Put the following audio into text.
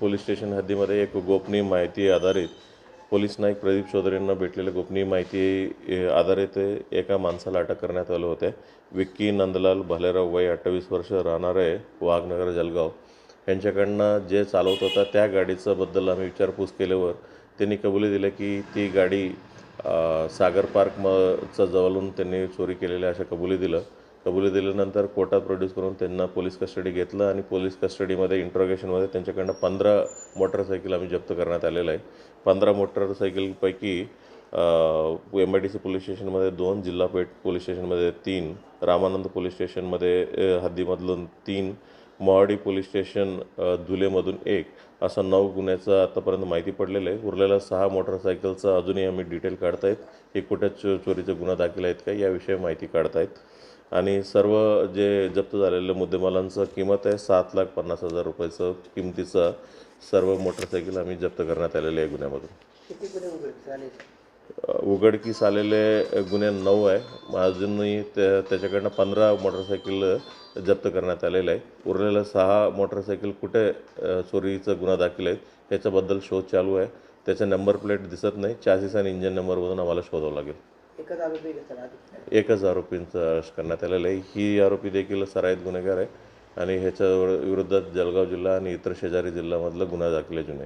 Police station हद्दीमध्ये एक गोपनीय माहिती आधारित पोलीस नाईक प्रदीप चौधरींना भेटलेल्या गोपनीय माहिती आधारित एका माणसाला अटक करण्यात आलं होते. विक्की नंदलाल भालेराव वय अठ्ठावीस वर्ष राहणारे वाघनगर जलगाव. यांच्याकडनं जे चालवत होता त्या गाडीच्याबद्दल आम्ही विचारपूस केल्यावर त्यांनी कबुली दिलं की ती गाडी सागर पार्क म चं जवळून त्यांनी चोरी केलेल्या अशा कबुली दिलं. कबुली दिल्यानंतर कोटा प्रोड्यूस करून त्यांना पोलीस कस्टडी घेतलं आणि पोलीस कस्टडीमध्ये इंट्रोगेशनमध्ये त्यांच्याकडनं पंधरा मोटरसायकल आम्ही जप्त करण्यात आलेलं आहे. पंधरा मोटरसायकलपैकी M I D C police स्टेशनमध्ये दोन जिल्हा पेठ पोलीस स्टेशनमध्ये तीन रामानंद पोलीस स्टेशनमध्ये हद्दीमधलून हद्दीमधून तीन मोहाडी पोलीस स्टेशन धुलेमधून एक असा नऊ गुन्ह्याचा आतापर्यंत माहिती पडलेलं आहे. उरलेल्या सहा मोटरसायकलचं अजूनही आम्ही डिटेल काढतायत. हे कुठे चो चोरीचे गुन्हा दाखल आहेत का याविषयी माहिती काढतायत. आणि सर्व जे जप्त झालेलं मुद्देमालांचं किंमत आहे सात लाख पन्नास हजार रुपयाचं किमतीचं सर्व मोटरसायकल आम्ही जप्त करण्यात आलेलं आहे गुन्ह्यामधून. किती गुन्हे उघडकीस आलेले गुन्हे नऊ आहे. अजूनही त्या त्याच्याकडनं पंधरा मोटरसायकल जप्त करण्यात आलेलं आहे उरलेलं सहा मोटरसायकल कुठे चोरीचा गुन्हा दाखल आहेत याच्याबद्दल शोध चालू आहे. त्याचा नंबर प्लेट दिसत नाही. चासीस आणि इंजन नंबरमधून आम्हाला शोधावं लागेल. एकच आरोपींचं अरेस्ट करण्यात आलेलं आहे. ही आरोपी देखील सराईत गुन्हेगार आहे आणि ह्याच्या विरोधात जळगाव जिल्हा आणि इतर शेजारी जिल्ह्यामधलं गुन्हा दाखले जुने.